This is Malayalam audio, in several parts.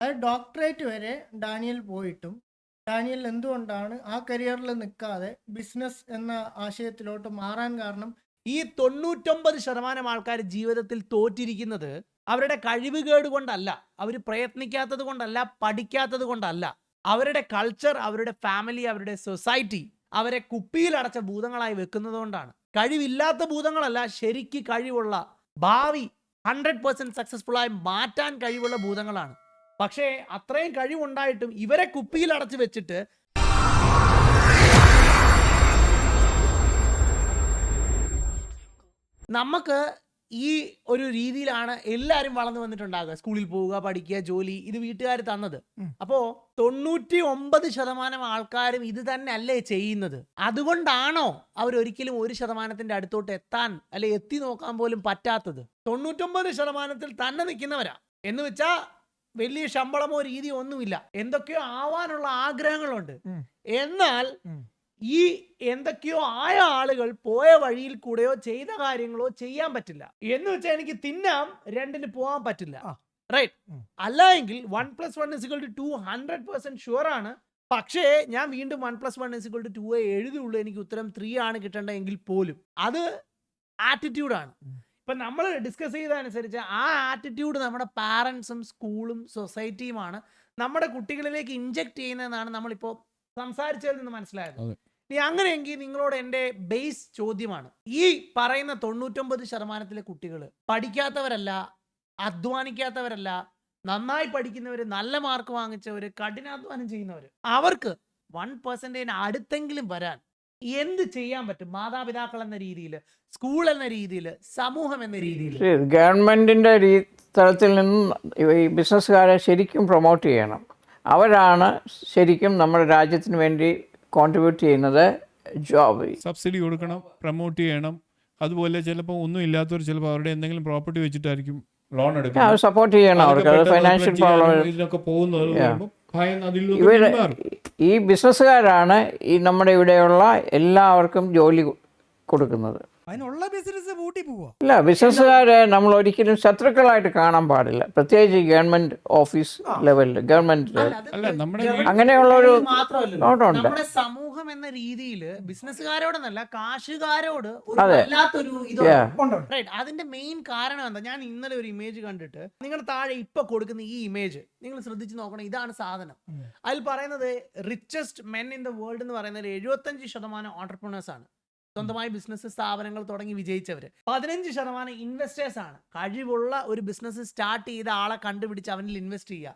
അത് ഡോക്ടറേറ്റ് വരെ ഡാനിയൽ പോയിട്ടും ഡാനിയൽ എന്തുകൊണ്ടാണ് ആ കരിയറിൽ നിൽക്കാതെ ബിസിനസ് എന്ന ആശയത്തിലോട്ട് മാറാൻ കാരണം ഈ തൊണ്ണൂറ്റൊമ്പത് ശതമാനം ആൾക്കാർ ജീവിതത്തിൽ തോറ്റിരിക്കുന്നത് അവരുടെ കഴിവുകേട് കൊണ്ടല്ല അവർ പ്രയത്നിക്കാത്തത് കൊണ്ടല്ല പഠിക്കാത്തത് കൊണ്ടല്ല. അവരുടെ കൾച്ചർ അവരുടെ ഫാമിലി അവരുടെ സൊസൈറ്റി അവരെ കുപ്പിയിലടച്ച ഭൂതങ്ങളായി വെക്കുന്നത് കൊണ്ടാണ്. കഴിവില്ലാത്ത ഭൂതങ്ങളല്ല ശരിക്ക് കഴിവുള്ള ഭാവി ഹൺഡ്രഡ് പെർസെന്റ് സക്സസ്ഫുൾ ആയി മാറ്റാൻ കഴിവുള്ള ഭൂതങ്ങളാണ്. പക്ഷേ അത്രയും കഴിവുണ്ടായിട്ടും ഇവരെ കുപ്പിയിൽ അടച്ചു വെച്ചിട്ട് നമുക്ക് ഈ ഒരു രീതിയിലാണ് എല്ലാവരും വളർന്നു വന്നിട്ടുണ്ടാകുക സ്കൂളിൽ പോവുക പഠിക്കുക ജോലി ഇത് വീട്ടുകാർ തന്നത്. അപ്പോൾ അപ്പോ തൊണ്ണൂറ്റി ഒമ്പത് ശതമാനം ആൾക്കാരും ഇത് തന്നെ അല്ലേ ചെയ്യുന്നത്. അതുകൊണ്ടാണോ അവർ ഒരിക്കലും ഒരു ശതമാനത്തിന്റെ അടുത്തോട്ട് എത്താൻ അല്ലെ എത്തി നോക്കാൻ പോലും പറ്റാത്തത്? തൊണ്ണൂറ്റൊമ്പത് ശതമാനത്തിൽ തന്നെ നിൽക്കുന്നവരാ. എന്ന് വെച്ചാ വലിയ ശമ്പളമോ രീതിയോ ഒന്നുമില്ല. എന്തൊക്കെയോ ആവാനുള്ള ആഗ്രഹങ്ങളുണ്ട്. എന്നാൽ. ഈ എന്തൊക്കെയോ ആയ ആളുകൾ പോയ വഴിയിൽ കൂടെയോ ചെയ്ത കാര്യങ്ങളോ ചെയ്യാൻ പറ്റില്ല. എന്ന് വെച്ചാൽ എനിക്ക് തിന്നാം രണ്ടിന് പോകാൻ പറ്റില്ല. റൈറ്റ് അല്ല എങ്കിൽ one plus one is equal to two hundred percent sure ആണ്. പക്ഷേ ഞാൻ വീണ്ടും one plus one is equal to two എഴുതിയുള്ളൂ. എനിക്ക് ഉത്തരം ത്രീ ആണ് കിട്ടേണ്ടതെങ്കിൽ പോലും. അത് ആറ്റിറ്റ്യൂഡാണ്. ഇപ്പൊ നമ്മൾ ഡിസ്കസ് ചെയ്തതനുസരിച്ച് ആ ആറ്റിറ്റ്യൂഡ് നമ്മുടെ പാരൻസും സ്കൂളും സൊസൈറ്റിയുമാണ് നമ്മുടെ കുട്ടികളിലേക്ക് ഇഞ്ചെക്ട് ചെയ്യുന്നതെന്നാണ് നമ്മളിപ്പോൾ സംസാരിച്ചതിൽ നിന്ന് മനസ്സിലായത്. ഇനി അങ്ങനെയെങ്കിൽ നിങ്ങളോട് എന്റെ ബേസ് ചോദ്യമാണ്. ഈ പറയുന്ന തൊണ്ണൂറ്റൊമ്പത് ശതമാനത്തിലെ കുട്ടികൾ പഠിക്കാത്തവരല്ല അധ്വാനിക്കാത്തവരല്ല നന്നായി പഠിക്കുന്നവർ നല്ല മാർക്ക് വാങ്ങിച്ചവർ കഠിനാധ്വാനം ചെയ്യുന്നവർ അവർക്ക് വൺ പെർസെന്റേജിന് അടുത്തെങ്കിലും വരാൻ എന്ത് ചെയ്യാൻ പറ്റും? മാതാപിതാക്കൾ എന്ന രീതിയിൽ സ്കൂൾ എന്ന രീതിയിൽ സമൂഹം എന്ന രീതിയിൽ ഗവൺമെന്റിന്റെ തലത്തിൽ നിന്നും ഈ ബിസിനസ്സുകാരെ ശരിക്കും പ്രൊമോട്ട് ചെയ്യണം. അവരാണ് ശരിക്കും നമ്മുടെ രാജ്യത്തിന് വേണ്ടി കോൺട്രിബ്യൂട്ട് ചെയ്യുന്നത് ജോബ് സബ്സിഡി കൊടുക്കണം പ്രൊമോട്ട് ചെയ്യണം. അതുപോലെ ചിലപ്പോൾ ഒന്നും ഇല്ലാത്തവർ ചിലപ്പോൾ അവരുടെ എന്തെങ്കിലും പ്രോപ്പർട്ടി വെച്ചിട്ടായിരിക്കും ലോൺ എടുക്കുന്നത് സപ്പോർട്ട് ചെയ്യണം. അവർക്ക് ഫൈനാൻഷ്യൽ പ്രോബ്ലം ഇതിനൊക്കെ പോകുന്നത് ഇവർ ഈ ബിസിനസ്സുകാരാണ് ഈ നമ്മുടെ ഇവിടെയുള്ള എല്ലാവർക്കും ജോലി കൊടുക്കുന്നത്. അതിനുള്ള ബിസിനസ് പൂട്ടി പോവാ. ഇല്ല ബിസിനസ്സുകാരെ നമ്മൾ ഒരിക്കലും ശത്രുക്കളായിട്ട് കാണാൻ പാടില്ല. പ്രത്യേകിച്ച് ഗവൺമെന്റ് ഓഫീസ് ലെവലിൽ ഗവൺമെന്റ് അങ്ങനെയുള്ള ഒരു നോട്ടുണ്ട്. നമ്മുടെ സമൂഹം എന്ന രീതിയിൽ ബിസിനസ്സുകാരോടെന്നല്ല കാശുകാരോട് അതെ. വല്ലാത്തൊരു ഇത് റൈറ്റ് അതിന്റെ മെയിൻ കാരണം എന്താ? ഞാൻ ഇന്നലെ ഒരു ഇമേജ് കണ്ടിട്ട് നിങ്ങൾ താഴെ ഇപ്പൊ കൊടുക്കുന്ന ഈ ഇമേജ് നിങ്ങൾ ശ്രദ്ധിച്ചു നോക്കണം ഇതാണ് സാധനം. അതിൽ പറയുന്നത് richest men in the world എന്ന് പറയുന്നത് എഴുപത്തഞ്ച് ശതമാനം ഓണ്ടർപ്രണേഴ്സ് ആണ്. സ്വന്തമായി ബിസിനസ് സ്ഥാപനങ്ങൾ തുടങ്ങി വിജയിച്ചവർ പതിനഞ്ച് ശതമാനം ഇൻവെസ്റ്റേഴ്സ് ആണ്. കഴിവുള്ള ഒരു ബിസിനസ് സ്റ്റാർട്ട് ചെയ്ത ആളെ കണ്ടുപിടിച്ച് അവനിൽ ഇൻവെസ്റ്റ് ചെയ്യുക.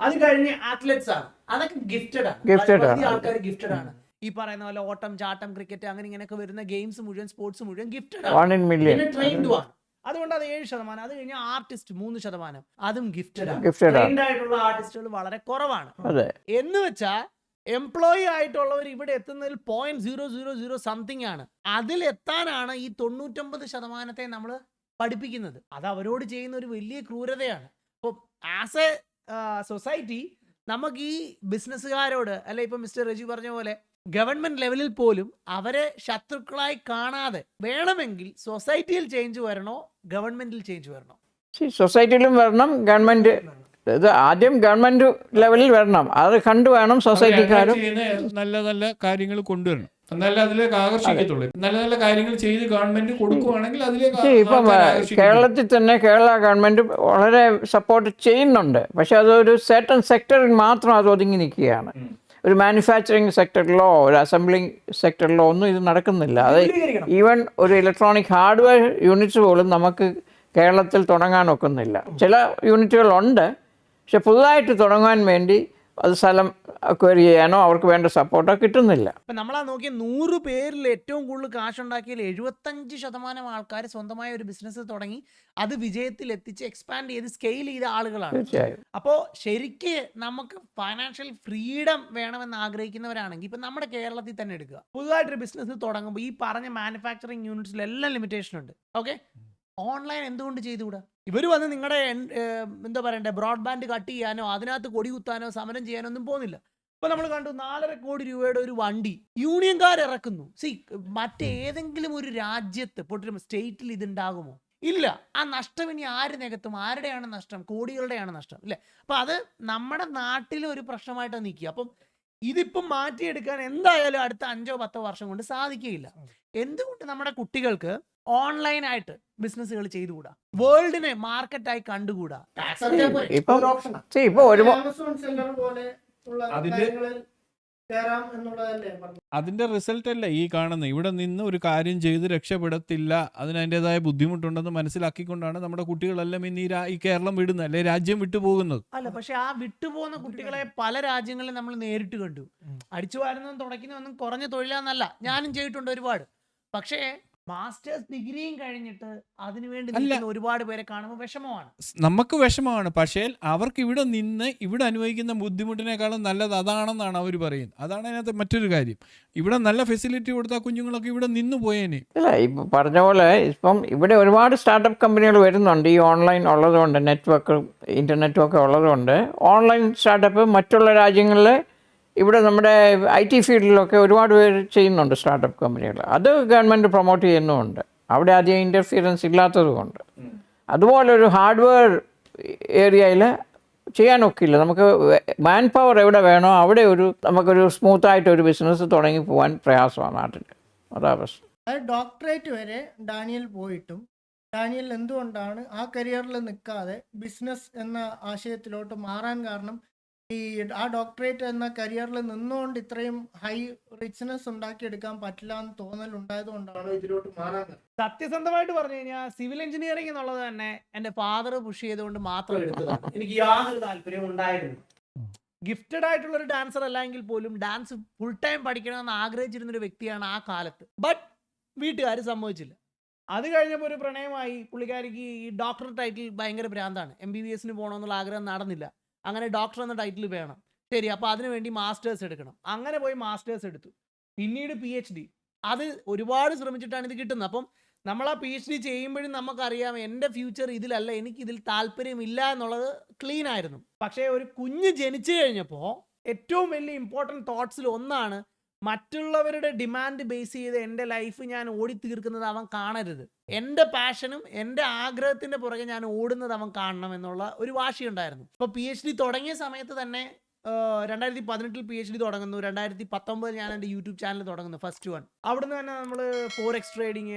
അത് കഴിഞ്ഞ് അത്ലറ്റ്സ് ആണ്. അതൊക്കെ ഗിഫ്റ്റഡ് ആണ്. ഗിഫ്റ്റഡ് ആൾക്കാർ ഗിഫ്റ്റഡ് ആണ്. ഈ പറയുന്ന പോലെ ഓട്ടം ചാട്ടം ക്രിക്കറ്റ് അങ്ങനെ ഇങ്ങനെയൊക്കെ വരുന്ന ഗെയിംസ് മുഴുവൻ സ്പോർട്സ് മുഴുവൻ ഗിഫ്റ്റഡ് ആണ്. ട്രെയിൻഡ് ആണ്. അതുകൊണ്ട് അത് ഏഴ് ശതമാനം. അത് കഴിഞ്ഞാൽ ആർട്ടിസ്റ്റ് മൂന്ന് ശതമാനം. അതും ഗിഫ്റ്റഡ് ആണ്. ട്രെയിൻഡ് ആയിട്ടുള്ള ആർട്ടിസ്റ്റുകൾ വളരെ കുറവാണ്. എന്ന് വെച്ചാൽ എംപ്ലോയി ആയിട്ടുള്ളവർ ഇവിടെ എത്തുന്നതിൽ point zero zero zero something ആണ്. അതിൽ എത്താനാണ് ഈ തൊണ്ണൂറ്റൊമ്പത് ശതമാനത്തെ നമ്മൾ പഠിപ്പിക്കുന്നത്. അത് അവരോട് ചെയ്യുന്ന ഒരു വലിയ ക്രൂരതയാണ്. അപ്പോൾ ആസ് എ സൊസൈറ്റി നമുക്ക് ഈ ബിസിനസ്സുകാരോട് അല്ലെ ഇപ്പം മിസ്റ്റർ റജി പറഞ്ഞ പോലെ ഗവൺമെന്റ് ലെവലിൽ പോലും അവരെ ശത്രുക്കളായി കാണാതെ വേണമെങ്കിൽ സൊസൈറ്റിയിൽ ചേഞ്ച് വരണോ ഗവൺമെന്റിൽ ചേഞ്ച് വരണോ? സൊസൈറ്റിയിലും വരണം ഗവൺമെന്റ് ഇത് ആദ്യം ഗവൺമെന്റ് ലെവലിൽ വരണം. അത് കണ്ടു വേണം സൊസൈറ്റിക്കാരും നല്ല നല്ല കാര്യങ്ങൾ കൊണ്ടുവരണം. എന്നാലേ അതിലേക്ക് ആകർഷിക്കത്തുള്ളൂ. നല്ല നല്ല കാര്യങ്ങൾ ചെയ്ത് ഗവൺമെന്റ് കൊടുക്കുവാണെങ്കിൽ അതിലേക്ക് ഇപ്പം. കേരളത്തിൽ തന്നെ കേരള ഗവൺമെന്റ് വളരെ സപ്പോർട്ട് ചെയ്യുന്നുണ്ട്. പക്ഷെ അതൊരു സെർട്ടൺ സെക്ടറിൽ മാത്രം അത് ഒതുങ്ങി നിൽക്കുകയാണ്. ഒരു മാനുഫാക്ചറിങ് സെക്ടറിലോ ഒരു അസംബ്ലിംഗ് സെക്ടറിലോ ഒന്നും ഇത് നടക്കുന്നില്ല. അത് ഈവൻ ഒരു ഇലക്ട്രോണിക് ഹാർഡ്വെയർ യൂണിറ്റ്സ് പോലും നമുക്ക് കേരളത്തിൽ തുടങ്ങാൻ ഒക്കുന്നില്ല. ചില യൂണിറ്റുകളുണ്ട് പക്ഷെ പുതുതായിട്ട് തുടങ്ങാൻ വേണ്ടി അത് സ്ഥലം അക്വയർ ചെയ്യാനോ അവർക്ക് വേണ്ട സപ്പോർട്ടോ കിട്ടുന്നില്ല. നമ്മളാ നോക്കിയ നൂറ് പേരിൽ ഏറ്റവും കൂടുതൽ കാശുണ്ടാക്കിയതിൽ എഴുപത്തഞ്ച് ശതമാനം ആൾക്കാർ സ്വന്തമായ ഒരു ബിസിനസ് തുടങ്ങി. അത് വിജയത്തിൽ എത്തിച്ച് എക്സ്പാൻഡ് ചെയ്ത് സ്കെയിൽ ചെയ്ത ആളുകളാണ്. തീർച്ചയായും. അപ്പോൾ ശരിക്ക് നമുക്ക് ഫൈനാൻഷ്യൽ ഫ്രീഡം വേണമെന്ന് ആഗ്രഹിക്കുന്നവരാണെങ്കിൽ ഇപ്പം നമ്മുടെ കേരളത്തിൽ തന്നെ എടുക്കുക. പുതുതായിട്ടൊരു ബിസിനസ് തുടങ്ങുമ്പോൾ ഈ പറഞ്ഞ മാനുഫാക്ചറിങ് യൂണിറ്റ്സിലെല്ലാം ലിമിറ്റേഷൻ ഉണ്ട്. ഓക്കെ ഓൺലൈൻ എന്തുകൊണ്ട് ചെയ്തുകൂടാ? ഇവർ വന്ന് നിങ്ങളുടെ എന്താ പറയണ്ടേ ബ്രോഡ്ബാൻഡ് കട്ട് ചെയ്യാനോ അതിനകത്ത് കൊടി കുത്താനോ സമരം ചെയ്യാനോ ഒന്നും പോകുന്നില്ല. ഇപ്പൊ നമ്മൾ കണ്ടു നാലര കോടി രൂപയുടെ ഒരു വണ്ടി യൂണിയൻകാർ ഇറക്കുന്നു. സി മറ്റേതെങ്കിലും ഒരു രാജ്യത്ത് പൊട്ടിരുമ്പോ സ്റ്റേറ്റിൽ ഇതുണ്ടാകുമോ? ഇല്ല. ആ നഷ്ടം ഇനി ആര് നികത്തും? ആരുടെയാണ് നഷ്ടം? കോടികളുടെയാണ് നഷ്ടം ഇല്ലേ അപ്പൊ അത് നമ്മുടെ നാട്ടിലെ ഒരു പ്രശ്നമായിട്ട് നിൽക്കുക അപ്പം ഇതിപ്പം മാറ്റിയെടുക്കാൻ എന്തായാലും അടുത്ത അഞ്ചോ പത്തോ വർഷം കൊണ്ട് സാധിക്കുകയില്ല എന്തുകൊണ്ട് നമ്മുടെ കുട്ടികൾക്ക് ഓൺലൈനായിട്ട് ബിസിനസ്സുകൾ ചെയ്തുകൂടാ? വേൾഡിനെ മാർക്കറ്റായി കണ്ടുകൂടാ? അതിന്റെ- റിസൾട്ട് അല്ല? ഈ കാണുന്നത് ഇവിടെ നിന്ന് ഒരു കാര്യം ചെയ്ത് രക്ഷപ്പെടത്തില്ല. അതിന് അതിന്റെതായ ബുദ്ധിമുട്ടുണ്ടെന്ന് മനസ്സിലാക്കിക്കൊണ്ടാണ് നമ്മുടെ കുട്ടികളെല്ലാം ഇന്ന് ഈ കേരളം വിടുന്നത് അല്ലെ രാജ്യം വിട്ടുപോകുന്നത് അല്ല പക്ഷെ ആ വിട്ടുപോകുന്ന കുട്ടികളെ പല രാജ്യങ്ങളിൽ നമ്മൾ നേരിട്ട് കണ്ടു. അടിച്ചു വാരുന്നതും തുടയ്ക്കുന്നതൊന്നും കുറഞ്ഞ തൊഴിലാന്നല്ല. ഞാനും ചെയ്തിട്ടുണ്ട് ഒരുപാട്. പക്ഷേ മാസ്റ്റേഴ്സ് ഡിഗ്രിയും കഴിഞ്ഞിട്ട് അതിനുവേണ്ടി. നിൽക്കുന്ന ഒരുപാട് പേരെ കാണുമ്പോൾ വിഷമമാണ്. നമുക്ക് വിഷമമാണ്. പക്ഷേ അവർക്ക് ഇവിടെ നിന്ന് ഇവിടെ അനുഭവിക്കുന്ന ബുദ്ധിമുട്ടിനേക്കാളും നല്ലത് അതാണെന്നാണ് അവർ പറയുന്നത്. അതാണ് അതിനകത്ത് മറ്റൊരു കാര്യം. ഇവിടെ നല്ല ഫെസിലിറ്റി കൊടുത്ത കുഞ്ഞുങ്ങളൊക്കെ ഇവിടെ നിന്ന് പോയേനെ. അല്ല ഇപ്പം പറഞ്ഞ പോലെ ഇപ്പം ഇവിടെ ഒരുപാട് സ്റ്റാർട്ടപ്പ് കമ്പനികൾ വരുന്നുണ്ട്. ഈ ഓൺലൈൻ ഉള്ളതുകൊണ്ട് നെറ്റ്വർക്ക് ഇന്റർനെറ്റും ഒക്കെ ഉള്ളതുകൊണ്ട് ഓൺലൈൻ സ്റ്റാർട്ടപ്പ് മറ്റുള്ള രാജ്യങ്ങളിൽ ഇവിടെ നമ്മുടെ ഐ ടി ഫീൽഡിലൊക്കെ ഒരുപാട് പേര് ചെയ്യുന്നുണ്ട് സ്റ്റാർട്ടപ്പ് കമ്പനികൾ. അത് ഗവൺമെന്റ് പ്രൊമോട്ട് ചെയ്യുന്നുമുണ്ട്. അവിടെ അധികം ഇന്റർഫിയറൻസ് ഇല്ലാത്തതുകൊണ്ട് അതുപോലെ ഒരു ഹാർഡ്വെയർ ഏരിയയിൽ ചെയ്യാനൊക്കില്ല നമുക്ക് മാൻ പവർ എവിടെ വേണോ അവിടെ ഒരു നമുക്കൊരു സ്മൂത്തായിട്ട് ഒരു ബിസിനസ് തുടങ്ങി പോകാൻ പ്രയാസമാണ് നാട്ടിൽ അതാ പ്രശ്നം. ഡോക്ടറേറ്റ് വരെ ഡാനിയൽ പോയിട്ടും ഡാനിയൽ എന്തുകൊണ്ടാണ് ആ കരിയറിൽ നിൽക്കാതെ ബിസിനസ് എന്ന ആശയത്തിലോട്ട് മാറാൻ കാരണം ഈ ആ ഡോക്ടറേറ്റ് എന്ന കരിയറിൽ നിന്നുകൊണ്ട് ഇത്രയും ഹൈ റിച്ച്നെസ് ഉണ്ടാക്കിയെടുക്കാൻ പറ്റില്ല എന്ന് തോന്നൽ ഉണ്ടായത് കൊണ്ടാണ് ഇതിലോട്ട് മാറാൻ സത്യസന്ധമായിട്ട് പറഞ്ഞു കഴിഞ്ഞാൽ സിവിൽ എഞ്ചിനീയറിംഗ് എന്നുള്ളത് തന്നെ എന്റെ ഫാദർ പുഷ് ചെയ്തുകൊണ്ട് മാത്രം എടുത്തതാണ്. എനിക്ക് യാതൊരു താല്പര്യവും ഉണ്ടായിരുന്നു ഗിഫ്റ്റഡ് ആയിട്ടുള്ള ഒരു ഡാൻസർ അല്ലെങ്കിൽ പോലും ഡാൻസ് ഫുൾ ടൈം പഠിക്കണമെന്ന് ആഗ്രഹിച്ചിരുന്ന ഒരു വ്യക്തിയാണ് ആ കാലത്ത്. ബട്ട് വീട്ടുകാർ സമ്മതിച്ചില്ല. അത് കഴിഞ്ഞപ്പോൾ ഒരു പ്രണയമായി പുള്ളിക്കാരിക്ക് ഈ ഡോക്ടർ ടൈറ്റിൽ ഭയങ്കര ഭ്രാന്താണ്. എം ബി ബി എസിന് പോകണമെന്നുള്ള ആഗ്രഹം നടന്നില്ല. അങ്ങനെ ഡോക്ടർ എന്ന ടൈറ്റിൽ വേണം. ശരി അപ്പോൾ അതിനു വേണ്ടി മാസ്റ്റേഴ്സ് എടുക്കണം. അങ്ങനെ പോയി മാസ്റ്റേഴ്സ് എടുത്തു. പിന്നീട് പി എച്ച് ഡി അത് ഒരുപാട് ശ്രമിച്ചിട്ടാണ് ഇത് കിട്ടുന്നത്. അപ്പം നമ്മൾ ആ പി എച്ച് ഡി ചെയ്യുമ്പോഴും നമുക്കറിയാം എന്റെ ഫ്യൂച്ചർ ഇതിലല്ല എനിക്ക് ഇതിൽ താല്പര്യമില്ല എന്നുള്ളത് ക്ലീൻ ആയിരുന്നു. പക്ഷേ ഒരു കുഞ്ഞ് ജനിച്ചു കഴിഞ്ഞപ്പോൾ ഏറ്റവും വലിയ ഇമ്പോർട്ടന്റ് തോട്ട്സിൽ ഒന്നാണ് മറ്റുള്ളവരുടെ ഡിമാൻഡ് ബേസ് ചെയ്ത് എന്റെ ലൈഫ് ഞാൻ ഓടി തീർക്കുന്നത് അവൻ കാണരുത്. എന്റെ പാഷനും എന്റെ ആഗ്രഹത്തിന്റെ പുറകെ ഞാൻ ഓടുന്നത് അവൻ കാണണം എന്നുള്ള ഒരു വാശിയുണ്ടായിരുന്നു ഇപ്പോൾ പി എച്ച് ഡി തുടങ്ങിയ സമയത്ത് തന്നെ രണ്ടായിരത്തി പതിനെട്ടിൽ പി എച്ച് ഡി തുടങ്ങുന്നു. രണ്ടായിരത്തി പത്തൊമ്പത് ഞാൻ എന്റെ യൂട്യൂബ് ചാനൽ തുടങ്ങുന്നു ഫസ്റ്റ് വൺ അവിടുന്ന് തന്നെ നമ്മൾ ഫോർ എക്സ് ട്രേഡിങ്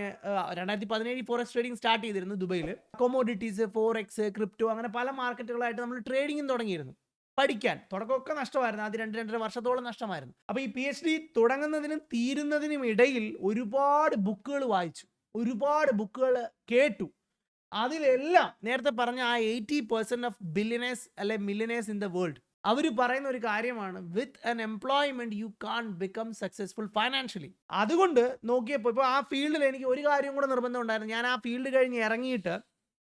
രണ്ടായിരത്തി പതിനേഴ് ഫോർ എക്സ് ട്രേഡിങ് സ്റ്റാർട്ട് ചെയ്തിരുന്നു ദുബൈയിൽ കൊമോഡിറ്റീസ് ഫോർ എക്സ് ക്രിപ്റ്റോ അങ്ങനെ പല മാർക്കറ്റുകളായിട്ട് നമ്മൾ ട്രേഡിങ്ങും തുടങ്ങിയിരുന്നു. പഠിക്കാൻ. തുടക്കമൊക്കെ നഷ്ടമായിരുന്നു. ആദ്യം രണ്ട് രണ്ടര വർഷത്തോളം നഷ്ടമായിരുന്നു. അപ്പോൾ ഈ പി എച്ച് ഡി തുടങ്ങുന്നതിനും തീരുന്നതിനും ഇടയിൽ ഒരുപാട് ബുക്കുകൾ വായിച്ചു. ഒരുപാട് ബുക്കുകൾ കേട്ടു. അതിലെല്ലാം നേരത്തെ പറഞ്ഞ ആ എയ്റ്റി പെർസെന്റ് ഓഫ് ബില്യനേഴ്സ് അല്ലെ മില്യനേഴ്സ് ഇൻ ദ വേൾഡ് അവർ പറയുന്ന ഒരു കാര്യമാണ് with an employment you can become successful financially അതുകൊണ്ട് നോക്കിയപ്പോൾ ഇപ്പോൾ ആ ഫീൽഡിൽ എനിക്ക് ഒരു കാര്യം കൂടെ നിർബന്ധം ഉണ്ടായിരുന്നു. ഞാൻ ആ ഫീൽഡ് കഴിഞ്ഞ് ഇറങ്ങിയിട്ട്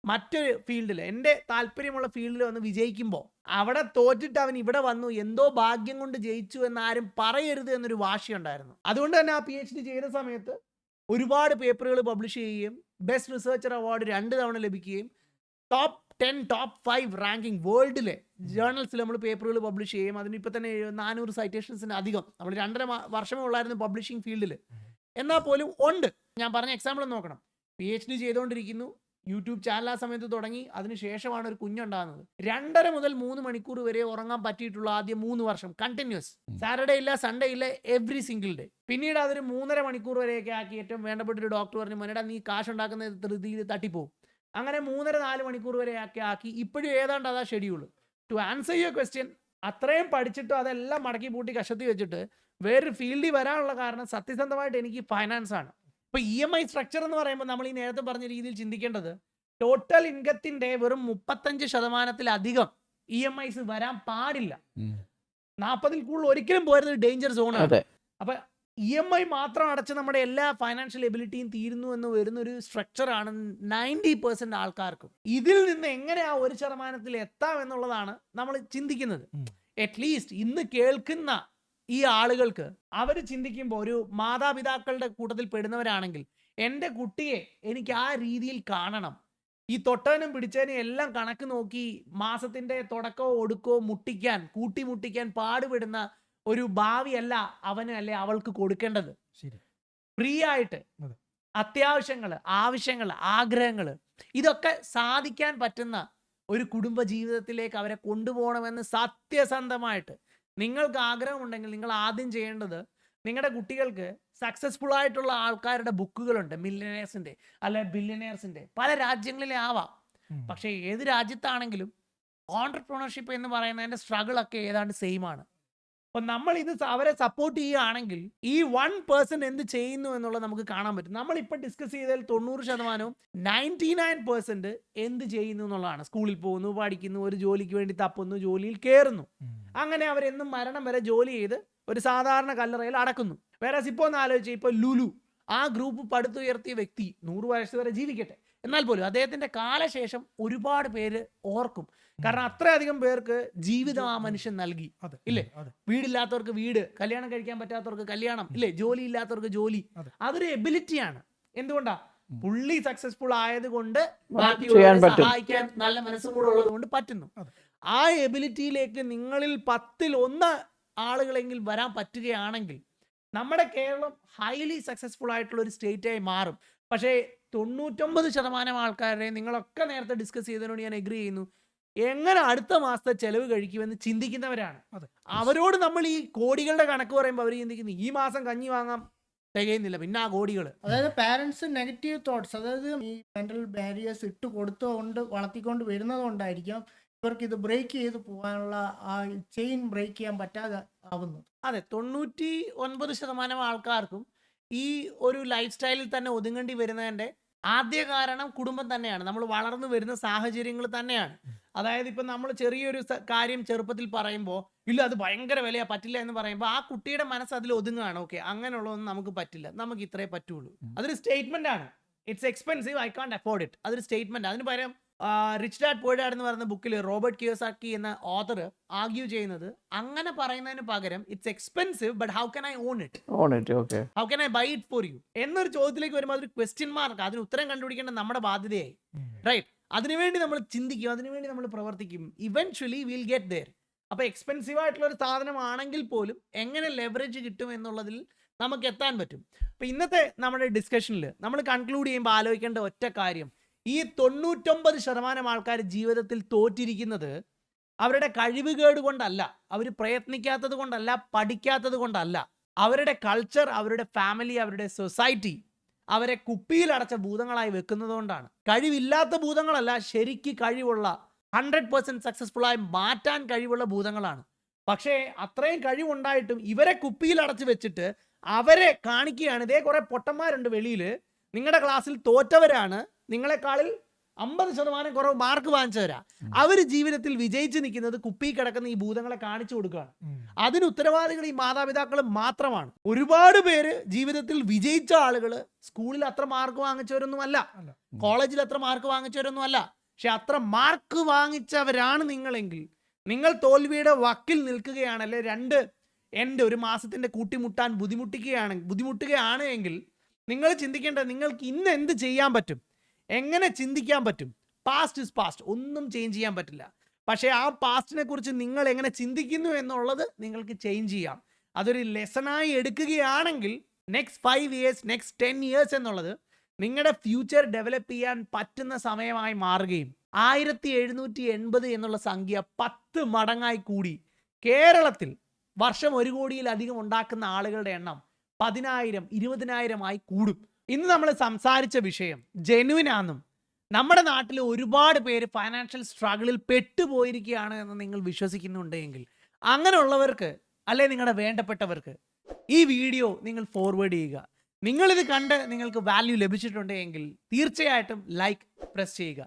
മറ്റൊരു ഫീൽഡിൽ എന്റെ താല്പര്യമുള്ള ഫീൽഡിൽ വന്ന് വിജയിക്കുമ്പോൾ അവിടെ തോറ്റിട്ട് അവൻ ഇവിടെ വന്നു എന്തോ ഭാഗ്യം കൊണ്ട് ജയിച്ചു എന്ന് ആരും പറയരുത് എന്നൊരു വാശിയുണ്ടായിരുന്നു അതുകൊണ്ട് തന്നെ ആ പി എച്ച് ഡി ചെയ്ത സമയത്ത് ഒരുപാട് പേപ്പറുകൾ പബ്ലിഷ് ചെയ്യുകയും ബെസ്റ്റ് റിസർച്ചർ അവാർഡ് രണ്ട് തവണ ലഭിക്കുകയും top ten top five ranking വേൾഡിലെ ജേർണൽസിൽ നമ്മൾ പേപ്പറുകൾ പബ്ലിഷ് ചെയ്യും അതിന് ഇപ്പം തന്നെ നാനൂറ് സൈറ്റേഷൻസിന് അധികം. നമ്മൾ രണ്ടര വർഷമേ ഉള്ളായിരുന്നു പബ്ലിഷിംഗ് ഫീൽഡിൽ എന്നാൽ പോലും ഉണ്ട്. ഞാൻ പറഞ്ഞ എക്സാമ്പിൾ നോക്കണം. പി എച്ച് ഡി ചെയ്തുകൊണ്ടിരിക്കുന്നു. യൂട്യൂബ് ചാനൽ ആ സമയത്ത് തുടങ്ങി. അതിനുശേഷമാണ് ഒരു കുഞ്ഞുണ്ടാകുന്നത്. രണ്ടര മുതൽ മൂന്ന് മണിക്കൂർ വരെ ഉറങ്ങാൻ പറ്റിയിട്ടുള്ള ആദ്യം മൂന്ന് വർഷം കണ്ടിന്യൂസ് സാറ്റർഡേ ഇല്ല സൺഡേ ഇല്ല എവറി സിംഗിൾ ഡേ പിന്നീട് അതൊരു മൂന്നര മണിക്കൂർ വരെയൊക്കെ ആക്കി ഏറ്റവും വേണ്ടപ്പെട്ട ഒരു ഡോക്ടർ പറഞ്ഞു മോനടാ നീ കാശ് ഉണ്ടാക്കുന്ന ധൃതിയിൽ തട്ടിപ്പോവും അങ്ങനെ മൂന്നര നാല് മണിക്കൂർ വരെ ആക്കി ആക്കി ഇപ്പോഴും ഏതാണ്ട് അതാ schedule to answer your question അത്രയും പഠിച്ചിട്ട് അതെല്ലാം മടക്കി പൂട്ടി കഷത്തി വെച്ചിട്ട് വേറൊരു ഫീൽഡിൽ വരാനുള്ള കാരണം സത്യസന്ധമായിട്ട് എനിക്ക് ഫൈനാൻസ് ആണ്. ഇപ്പൊ ഇ എം ഐ സ്ട്രക്ചർ എന്ന് പറയുമ്പോൾ നമ്മൾ ഈ നേരത്തെ പറഞ്ഞ രീതിയിൽ ചിന്തിക്കേണ്ടത് ടോട്ടൽ ഇൻകത്തിന്റെ വെറും മുപ്പത്തഞ്ച് ശതമാനത്തിലധികം ഇ എം ഐസ് വരാൻ പാടില്ല. നാൽപ്പതിൽ കൂടുതൽ ഒരിക്കലും പോരുന്നത് ഡേഞ്ചർ സോണാണ് അപ്പൊ ഇ എം ഐ മാത്രം അടച്ച് നമ്മുടെ എല്ലാ ഫൈനാൻഷ്യൽ എബിലിറ്റിയും തീരുന്നു എന്ന് വരുന്ന ഒരു സ്ട്രക്ചറാണ് നയന്റി പെർസെന്റ് ആൾക്കാർക്കും. ഇതിൽ നിന്ന് എങ്ങനെ ആ ഒരു ശതമാനത്തിൽ എത്താം എന്നുള്ളതാണ് നമ്മൾ ചിന്തിക്കുന്നത്. അറ്റ്ലീസ്റ്റ് ഇന്ന് കേൾക്കുന്ന ഈ ആളുകൾക്ക് അവർ ചിന്തിക്കുമ്പോൾ ഒരു മാതാപിതാക്കളുടെ കൂട്ടത്തിൽ പെടുന്നവരാണെങ്കിൽ എന്റെ കുട്ടിയെ എനിക്ക് ആ രീതിയിൽ കാണണം. ഈ തൊട്ടവനും പിടിച്ചതിനും എല്ലാം കണക്ക് നോക്കി മാസത്തിന്റെ തുടക്കമോ ഒടുക്കോ മുട്ടിക്കാൻ കൂട്ടി മുട്ടിക്കാൻ പാടുപെടുന്ന ഒരു ഭാവിയല്ല അവന് അല്ലെ അവൾക്ക് കൊടുക്കേണ്ടത്. ശരി. ഫ്രീ ആയിട്ട് അത്യാവശ്യങ്ങൾ ആവശ്യങ്ങൾ ആഗ്രഹങ്ങൾ ഇതൊക്കെ സാധിക്കാൻ പറ്റുന്ന ഒരു കുടുംബ ജീവിതത്തിലേക്ക് അവരെ കൊണ്ടുപോകണമെന്ന് സത്യസന്ധമായിട്ട് നിങ്ങൾക്ക് ആഗ്രഹമുണ്ടെങ്കിൽ നിങ്ങൾ ആദ്യം ചെയ്യേണ്ടത് നിങ്ങളുടെ കുട്ടികൾക്ക് സക്സസ്ഫുൾ ആയിട്ടുള്ള ആൾക്കാരുടെ ബുക്കുകളുണ്ട് മില്ലിനേഴ്സിന്റെ അല്ലെ ബില്ലിനേഴ്സിന്റെ പല രാജ്യങ്ങളിലെ ആവാം. പക്ഷേ ഏത് രാജ്യത്താണെങ്കിലും ഓണ്ടർപ്രണർഷിപ്പ് എന്ന് പറയുന്നതിന്റെ സ്ട്രഗിളൊക്കെ ഏതാണ്ട് സെയിം ആണ്. അപ്പം നമ്മൾ ഇത് അവരെ സപ്പോർട്ട് ചെയ്യുകയാണെങ്കിൽ ഈ വൺ പേഴ്സൺ എന്ത് ചെയ്യുന്നു എന്നുള്ളത് നമുക്ക് കാണാൻ പറ്റും. നമ്മൾ ഇപ്പം ഡിസ്കസ് ചെയ്തതിൽ തൊണ്ണൂറ് ശതമാനവും നയന്റി നയൻ പേഴ്സന്റ് എന്ത് ചെയ്യുന്നു എന്നുള്ളതാണ്. സ്കൂളിൽ പോകുന്നു പഠിക്കുന്നു ഒരു ജോലിക്ക് വേണ്ടി തപ്പുന്നു ജോലിയിൽ കയറുന്നു. അങ്ങനെ അവരെന്നും മരണം വരെ ജോലി ചെയ്ത് ഒരു സാധാരണ കല്ലറയിൽ അടക്കുന്നു. വേറെ ഇപ്പോൾ ഒന്ന് ആലോചിച്ച് ഇപ്പോൾ ലുലു ആ ഗ്രൂപ്പ് പടുത്തുയർത്തിയ വ്യക്തി നൂറ് വയസ്സ് വരെ ജീവിക്കട്ടെ. എന്നാൽ പോലും അദ്ദേഹത്തിന്റെ കാലശേഷം ഒരുപാട് പേര് ഓർക്കും. കാരണം അത്രയധികം പേർക്ക് ജീവിതം ആ മനുഷ്യൻ നൽകി. ഇല്ലേ? വീടില്ലാത്തവർക്ക് വീട് കല്യാണം കഴിക്കാൻ പറ്റാത്തവർക്ക് കല്യാണം ഇല്ലേ? ജോലി ഇല്ലാത്തവർക്ക് ജോലി. അതൊരു എബിലിറ്റിയാണ് എന്തുകൊണ്ടാ. പുള്ളി സക്സസ്ഫുൾ ആയതുകൊണ്ട് സഹായിക്കാൻ നല്ല മനസ്സും കൂടെ ഉള്ളത് കൊണ്ട് പറ്റുന്നു. ആ എബിലിറ്റിയിലേക്ക് നിങ്ങളിൽ പത്തിൽ ഒന്ന് ആളുകളെങ്കിൽ വരാൻ പറ്റുകയാണെങ്കിൽ നമ്മുടെ കേരളം ഹൈലി സക്സസ്ഫുൾ ആയിട്ടുള്ള ഒരു സ്റ്റേറ്റായി മാറും. പക്ഷേ തൊണ്ണൂറ്റൊമ്പത് ശതമാനം ആൾക്കാരെ നിങ്ങളൊക്കെ നേരത്തെ ഡിസ്കസ് ചെയ്തതിനോട് ഞാൻ എഗ്രി ചെയ്യുന്നു. എങ്ങനെ അടുത്ത മാസത്തെ ചെലവ് കഴിക്കുമെന്ന് ചിന്തിക്കുന്നവരാണ്. അവരോട് നമ്മൾ ഈ കോടികളുടെ കണക്ക് പറയുമ്പോൾ അവർ ചിന്തിക്കുന്നു ഈ മാസം കഞ്ഞി വാങ്ങാം തികയുന്നില്ല പിന്നെ ആ കോടികൾ അതായത് പാരന്റ്സ് നെഗറ്റീവ് തോട്ട്സ് അതായത് ഈ മെന്റൽ ബാരിയേഴ്സ് ഇട്ട് കൊടുത്തുകൊണ്ട് വളർത്തിക്കൊണ്ട് വരുന്നതുകൊണ്ടായിരിക്കും ഇവർക്ക് ഇത് ബ്രേക്ക് ചെയ്ത് പോകാനുള്ള ആ ചെയിൻ ബ്രേക്ക് ചെയ്യാൻ പറ്റാതെ ആവുന്നു അതെ തൊണ്ണൂറ്റി ഒൻപത് ശതമാനം ആൾക്കാർക്കും ഈ ഒരു ലൈഫ് സ്റ്റൈലിൽ തന്നെ ഒതുങ്ങേണ്ടി വരുന്നതിന്റെ ആദ്യ കാരണം കുടുംബം തന്നെയാണ്. നമ്മൾ വളർന്നു വരുന്ന സാഹചര്യങ്ങൾ തന്നെയാണ്. അതായത് ഇപ്പം നമ്മൾ ചെറിയൊരു കാര്യം ചെറുപ്പത്തിൽ പറയുമ്പോൾ ഇല്ല അത് ഭയങ്കര വിലയാ പറ്റില്ല എന്ന് പറയുമ്പോൾ ആ കുട്ടിയുടെ മനസ്സ് അതിൽ ഒതുങ്ങുകയാണ്. ഓക്കെ അങ്ങനെയുള്ളതൊന്നും നമുക്ക് പറ്റില്ല. നമുക്ക് ഇത്രേ പറ്റുള്ളൂ. അതൊരു സ്റ്റേറ്റ്മെന്റ് ആണ്. It's expensive I can't afford it അതൊരു സ്റ്റേറ്റ്മെന്റ് അതിന് പകരം റിച്ച് ഡാഡ് പോയ് ഡാഡ് എന്ന് പറയുന്ന ബുക്കിൽ റോബർട്ട് കിയോസാക്കി എന്ന ഓതർ ആർഗ്യൂ ചെയ്യുന്നത്. അങ്ങനെ പറയുന്നതിന് പകരം it's expensive but how can I own it own it okay how can I buy it for you എന്നൊരു ചോദ്യത്തിലേക്ക് വരുമ്പോൾ അതൊരു ക്വസ്റ്റ്യൻ മാർക്ക് അതിന് ഉത്തരം കണ്ടുപിടിക്കേണ്ട നമ്മുടെ ബാധ്യതയായി. റൈറ്റ് അതിനുവേണ്ടി നമ്മൾ ചിന്തിക്കും അതിനുവേണ്ടി നമ്മൾ പ്രവർത്തിക്കും. ഇവൻച്വലി വിൽ ഗെറ്റ് ദെയർ അപ്പോൾ എക്സ്പെൻസീവ് ആയിട്ടുള്ള ഒരു സാധനമാണെങ്കിൽ പോലും എങ്ങനെ ലെവറേജ് കിട്ടും എന്നുള്ളതിൽ നമുക്ക് എത്താൻ പറ്റും. അപ്പം ഇന്നത്തെ നമ്മുടെ ഡിസ്കഷനിൽ നമ്മൾ കൺക്ലൂഡ് ചെയ്യുമ്പോൾ ആലോചിക്കേണ്ട ഒറ്റ കാര്യം. ഈ തൊണ്ണൂറ്റൊമ്പത് ശതമാനം ആൾക്കാർ ജീവിതത്തിൽ തോറ്റിരിക്കുന്നത് അവരുടെ കഴിവുകേട് കൊണ്ടല്ല അവർ പ്രയത്നിക്കാത്തത് കൊണ്ടല്ല പഠിക്കാത്തത് കൊണ്ടല്ല. അവരുടെ കൾച്ചർ അവരുടെ ഫാമിലി അവരുടെ സൊസൈറ്റി അവരെ കുപ്പിയിലടച്ച ഭൂതങ്ങളായി വെക്കുന്നതുകൊണ്ടാണ്. കഴിവില്ലാത്ത ഭൂതങ്ങളല്ല ശരിക്ക് കഴിവുള്ള ഹൺഡ്രഡ് പെർസെന്റ് സക്സസ്ഫുൾ ആയി മാറ്റാൻ കഴിവുള്ള ഭൂതങ്ങളാണ്. പക്ഷേ അത്രയും കഴിവുണ്ടായിട്ടും ഇവരെ കുപ്പിയിൽ അടച്ചു വെച്ചിട്ട് അവരെ കാണിക്കുകയാണ്. ഇതേ കുറെ പൊട്ടന്മാരുണ്ട് വെളിയിൽ നിങ്ങളുടെ ക്ലാസ്സിൽ തോറ്റവരാണ്. നിങ്ങളെക്കാളിൽ അമ്പത് ശതമാനം കുറവ് മാർക്ക് വാങ്ങിച്ചവരാ. അവർ ജീവിതത്തിൽ വിജയിച്ച് നിൽക്കുന്നത് കുപ്പി കിടക്കുന്ന ഈ ഭൂതങ്ങളെ കാണിച്ചു കൊടുക്കുകയാണ്. അതിന് ഉത്തരവാദികൾ ഈ മാതാപിതാക്കൾ മാത്രമാണ്. ഒരുപാട് പേര് ജീവിതത്തിൽ വിജയിച്ച ആളുകൾ സ്കൂളിൽ അത്ര മാർക്ക് വാങ്ങിച്ചവരൊന്നും അല്ല. അല്ല. കോളേജിൽ അത്ര മാർക്ക് വാങ്ങിച്ചവരൊന്നും അല്ല പക്ഷെ അത്ര മാർക്ക് വാങ്ങിച്ചവരാണ് നിങ്ങളെങ്കിൽ നിങ്ങൾ തോൽവിയുടെ വക്കിൽ നിൽക്കുകയാണല്ലേ രണ്ട് എന്റെ ഒരു മാസത്തിന്റെ കൂട്ടിമുട്ടാൻ ബുദ്ധിമുട്ടിക്കുകയാണ് ബുദ്ധിമുട്ടുകയാണ് എങ്കിൽ നിങ്ങൾ ചിന്തിക്കേണ്ടത് നിങ്ങൾക്ക് ഇന്ന് എന്ത് ചെയ്യാൻ പറ്റും? എങ്ങനെ ചിന്തിക്കാൻ പറ്റും? പാസ്റ്റ് ഇസ് പാസ്റ്റ് ഒന്നും ചേഞ്ച് ചെയ്യാൻ പറ്റില്ല. പക്ഷേ ആ പാസ്റ്റിനെ കുറിച്ച് നിങ്ങൾ എങ്ങനെ ചിന്തിക്കുന്നു എന്നുള്ളത് നിങ്ങൾക്ക് ചേഞ്ച് ചെയ്യാം. അതൊരു ലെസണായി എടുക്കുകയാണെങ്കിൽ next five years next ten years എന്നുള്ളത് നിങ്ങളുടെ ഫ്യൂച്ചർ ഡെവലപ്പ് ചെയ്യാൻ പറ്റുന്ന സമയമായി മാറുകയും ആയിരത്തി എഴുന്നൂറ്റി എൺപത് എന്നുള്ള സംഖ്യ പത്ത് മടങ്ങായി കൂടി. കേരളത്തിൽ വർഷം ഒരു കോടിയിലധികം ഉണ്ടാക്കുന്ന ആളുകളുടെ എണ്ണം പതിനായിരം ഇരുപതിനായിരമായി കൂടും. ഇന്ന് നമ്മൾ സംസാരിച്ച വിഷയം ജെനുവിനാന്നും നമ്മുടെ നാട്ടിൽ ഒരുപാട് പേര് ഫൈനാൻഷ്യൽ സ്ട്രഗിളിൽ പെട്ടുപോയിരിക്കുകയാണ് എന്ന് നിങ്ങൾ വിശ്വസിക്കുന്നുണ്ടെങ്കിൽ അങ്ങനെയുള്ളവർക്ക് അല്ലെ നിങ്ങളുടെ വേണ്ടപ്പെട്ടവർക്ക് ഈ വീഡിയോ നിങ്ങൾ ഫോർവേഡ് ചെയ്യുക. നിങ്ങളിത് കണ്ട് നിങ്ങൾക്ക് വാല്യൂ ലഭിച്ചിട്ടുണ്ടെങ്കിൽ തീർച്ചയായിട്ടും ലൈക്ക് പ്രസ് ചെയ്യുക.